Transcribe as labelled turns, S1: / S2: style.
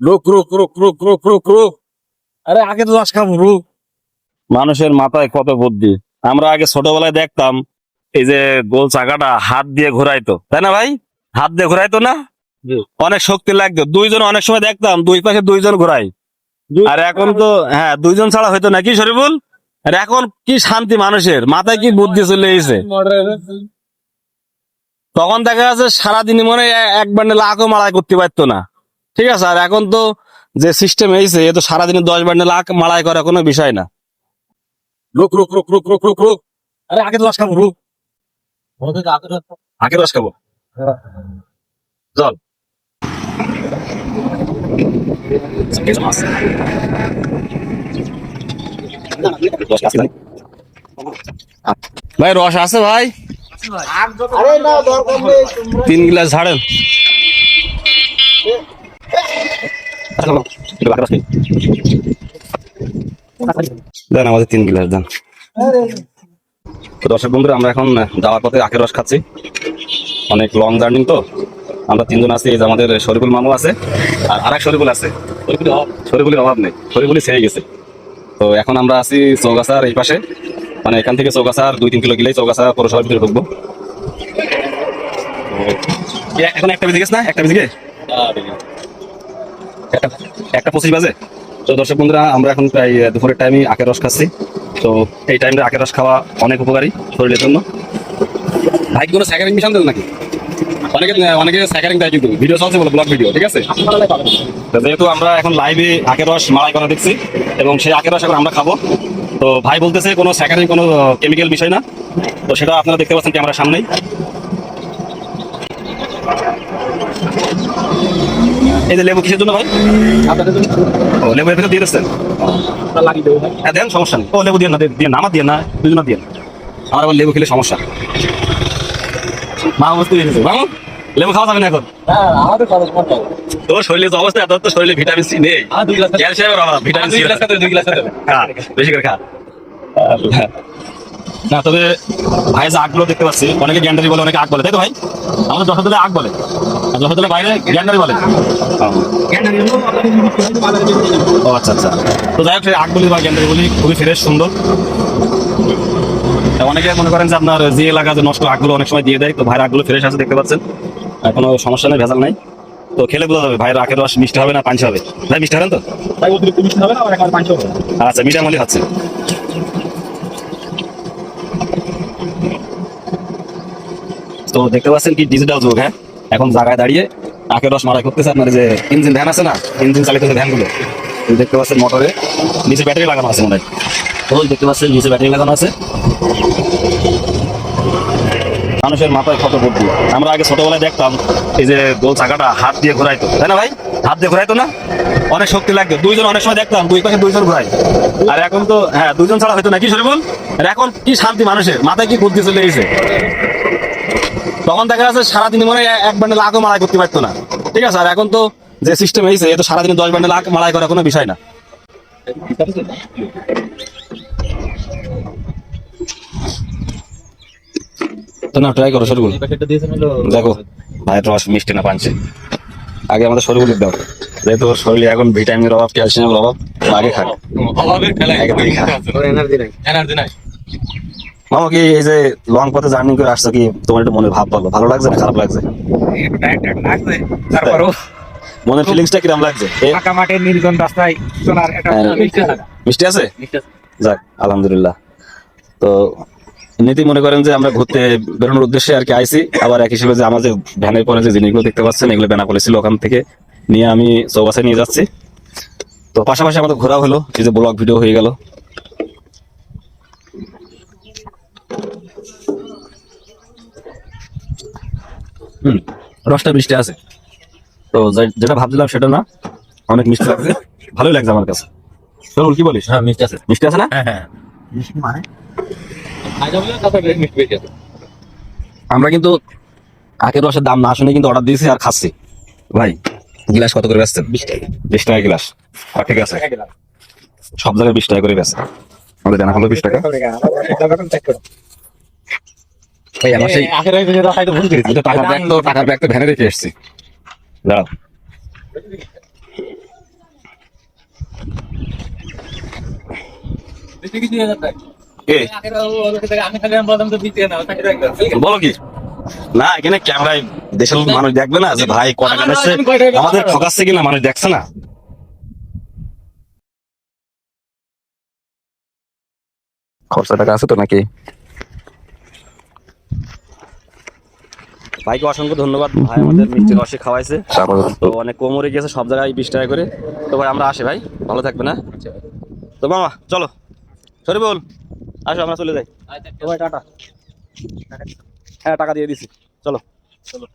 S1: রুক রুক রুক রুক রুক রুক রুক। আরে আগে তো রস খাব রুক। মানুষের মাথায় কত বুদ্ধি? আমরা আগে ছোটবেলায় দেখতাম এই যে গোল চাকাটা হাত দিয়ে ঘোরাইতো। তাই না ভাই? হাত দিয়ে ঘোরাইতো না? অনেক শক্তি লাগতো। দুইজন অনেক সময় দেখতাম দুই পাশে দুইজন ঘোরাই আর এখন তো হ্যাঁ দুইজন ছাড়া হইতো না। কি শরীফুল? আর এখন কি শান্তি মানুষের? মাথায় কি বুদ্ধি চলে এসেছে? তখন দেখা যাচ্ছে সারাদিন মনে হয় এক বান্ডেল আঁকও মাড়াই করতে পারতো না। ঠিক আছে আর এখন তো যে সিস্টেম হয়েছে এ তো সারাদিনে দশ বান্ডেল আঁক মাড়াই করা কোনো বিষয় না। রুক রুক রুক রুক রুক রুক রুক। আরে আগে রস খাব রুক। আগে রস খাব। চল ভাই রস আছে ভাই? তিন গ্লাস ঝাড়েন। দেন আমাদের তিন গ্লাস দেন। তো দর্শক বন্ধুরা আমরা এখন যাওয়ার পথে আখের রস খাচ্ছি। অনেক লং জার্নি তো। আমরা তিনজন আছি এই যে আমাদের শরীফুল মামু আছে আর আরেক শরীফুল আছে। শরীফুলের অভাব নেই। শরীফুলই ছেড়ে গেছে। তো এখন আমরা আছি চৌগাছার এই পাশে। মানে এখান থেকে চৌগাছার দুই তিন কিলো গেলেই চৌগাছা পৌরসভার ভিতরে ঢুকবো। এখন একটা বেজে গেছে না? একটা বেজে গিয়ে একটা একটা পঁচিশ বাজে? তো দর্শক বন্ধুরা, আমরা এখন প্রায় দুপুরের টাইমে আখের রস খাচ্ছি। তো এই টাইমে আখের রস খাওয়া অনেক উপকারী শরীরের জন্য। ভাই কোনো স্যাকারিং মিশন দেন নাকি? অনেকে অনেকে স্যাকারিং দেয় কিন্তু। ভিডিও চলছে বলে ব্লগ ভিডিও ঠিক আছে? যেহেতু আমরা এখন লাইভে আখের রস মালাই করা দেখছি, এবং সেই আখের রস এখন আমরা খাব। তো ভাই বলতেছে, কোনো স্যাকারিং কোনো কেমিক্যাল বিষয় না। তো সেটা আপনারা দেখতে পাচ্ছেন ক্যামেরার সামনেই। এই যে লেবু কিসের জন্য ভাই? ও লেবু এর ভিতরে দিয়ে দিচ্ছেন হ্যাঁ দেন সমস্যা নেই। ও লেবু দিয়ে না দিয়ে না আমার দিয়ে না দুজনা দিয়ে। আমার আবার লেবু খেলে সমস্যা। মা বুঝতে পেরেছে মামু লেবু খাওয়া যাবে না এখন? তোর শরীরের যে অবস্থা তোর তো শরীরে ভিটামিন সি নেই। ক্যালসিয়ামের অভাব ভিটামিন সি খা বেশি করে খা। হ্যাঁ। না তবে ভাই যে আগগুলো দেখতে পাচ্ছি অনেকে গ্যান্ডারি বলে অনেকে আগ বলে। তাই তো ভাই? আমাদের যশোর আগ বলে। আর যশোর বাইরে গ্যান্ডারি বলে। ও আচ্ছা আচ্ছা। তো যাই হোক আগ বলি বা গ্যান্ডারি বলি খুবই ফ্রেশ সুন্দর। অনেকে মনে করেন যে আপনার যে এলাকা যে নষ্ট আগগুলো অনেক সময় দিয়ে দেয় তো ভাইয়ের আগগুলো ফ্রেশ আছে দেখতে পাচ্ছেন। কোনো সমস্যা নেই ভেজাল নাই। তো খেলে বোঝা যাবে ভাইয়ের আখের রস মিষ্টি হবে না পাঞ্চ হবে। ভাই মিষ্টি হবেন তো? ভাই অতিরিক্ত মিষ্টি হবে না আচ্ছা মিঠা মলি হচ্ছে। তো দেখতে পাচ্ছেন কি ডিজিটাল যুগ হ্যাঁ? এখন জায়গায় দাঁড়িয়ে আখের রস মারা করতেছে? আপনার যে ইঞ্জিন ভ্যান আছে না? ইঞ্জিন চালিত যে ভ্যানগুলো দেখতে পাচ্ছেন মোটরে নিচে ব্যাটারি লাগানো আছে মনে হয়। দেখতে পাচ্ছেন নিচে ব্যাটারি লাগানো আছে। মানুষের মাথায় কত বুদ্ধি। আমরা আগে ছোটবেলায় দেখতাম, এই যে গোল চাকাটা হাত দিয়ে ঘোরাইতো। তাই না ভাই? হাত দিয়ে ঘোরাইতো না? অনেক শক্তি লাগতো। দুইজন অনেক সময় দেখতাম, দুই পাশে দুইজন ঘোরাই আর এখন তো হ্যাঁ দুইজন ছাড়া হইতো না কি শরীফুল? আর এখন কি শান্তি মানুষের? মাথায় কি বুদ্ধি চলে গেছে তখন দেখা যাচ্ছে সারাদিন মনে হয় এক বান্ডেল আঁকও মারাই করতে পারতো না। ঠিক আছে, আর এখন তো যে সিস্টেম হয়েছে এ তো সারাদিনে দশ বান্ডেল আঁক মারাই করা কোনো বিষয় না। তো না ট্রাই করো শরীরগুলো দেখো ভাইয়ের রস মিষ্টি না পানছে। আগে আমাদের দাও। যেহেতু ওর শরীরে এখন ভিটামিনের অভাব ক্যালসিয়ামের অভাব আগে খাক। আগে থেকে খা। মামা কি এই যে লং পথে জার্নি করে আসছো কি? তোমার একটু মনে ভাব বলো। ভালো লাগছে না খারাপ লাগছে?
S2: তারপরও
S1: মনের ফিলিংসটা কিরম লাগছে?
S2: ফাঁকা মাঠে নির্জন রাস্তায় চলার একটা
S1: হ্যাঁ। মিষ্টি আছে। যাক আলহামদুলিল্লাহ। তো এমনিতেই মনে করেন যে আমরা ঘুরতে বেরোনোর উদ্দেশ্যে আর কি আইসি। আবার এক হিসেবে যে আমাদের ভ্যানের পরে যে জিনিসগুলো দেখতে পাচ্ছেন এগুলো বেনাপোলে ছিল ওখান থেকে নিয়ে আমি চৌবাসে নিয়ে যাচ্ছি। তো পাশাপাশি আমাদের ঘোরা হলো এই যে ব্লগ ভিডিও হয়ে গেল। হুম রসটা মিষ্টি আছে। তো যেটা ভাবছিলাম সেটা না অনেক মিষ্টি লাগছে। ভালোই লাগছে আমার কাছে। চলুন কি বলিস?
S2: হ্যাঁ মিষ্টি আছে।
S1: মিষ্টি আছে না?
S2: হ্যাঁ হ্যাঁ।
S1: আমরা কিন্তু আখের রসের দাম না শুনে কিন্তু অর্ডার দিয়েছি আর খাচ্ছি। ভাই গিলাস কত করে বেচছেন? বিশ টাকা। গ্লাস। ঠিক আছে। সব জায়গায় বিশ টাকা করে বেচছে আমাদের জানা হলো বিশ টাকা। ভাই টাকার ব্যাগ তো টাকার ব্যাগ তো ভ্যানে রেখে এসছি। দাঁড়াও। বলো কি? না এখানে ক্যামেরায় দেশের মানুষ দেখবে না যে ভাই কটা আমাদের ঠকাচ্ছে কিনা মানুষ দেখছে না। খরচা টাকা আছে তো নাকি? ভাইকে অসংখ্য ধন্যবাদ। ভাই আমাদের মিষ্টি রসে খাওয়াইছে। তো অনেক কোমরে গেছে সব জায়গায় বিশ টাকা করে। তো ভাই আমরা আসি ভাই। ভালো থাকবে না তো মামা চলো। সরি বল আসো আমরা চলে যাই। তো ভাই টাটা। হ্যাঁ টাকা দিয়ে দিছি। চলো। চলো।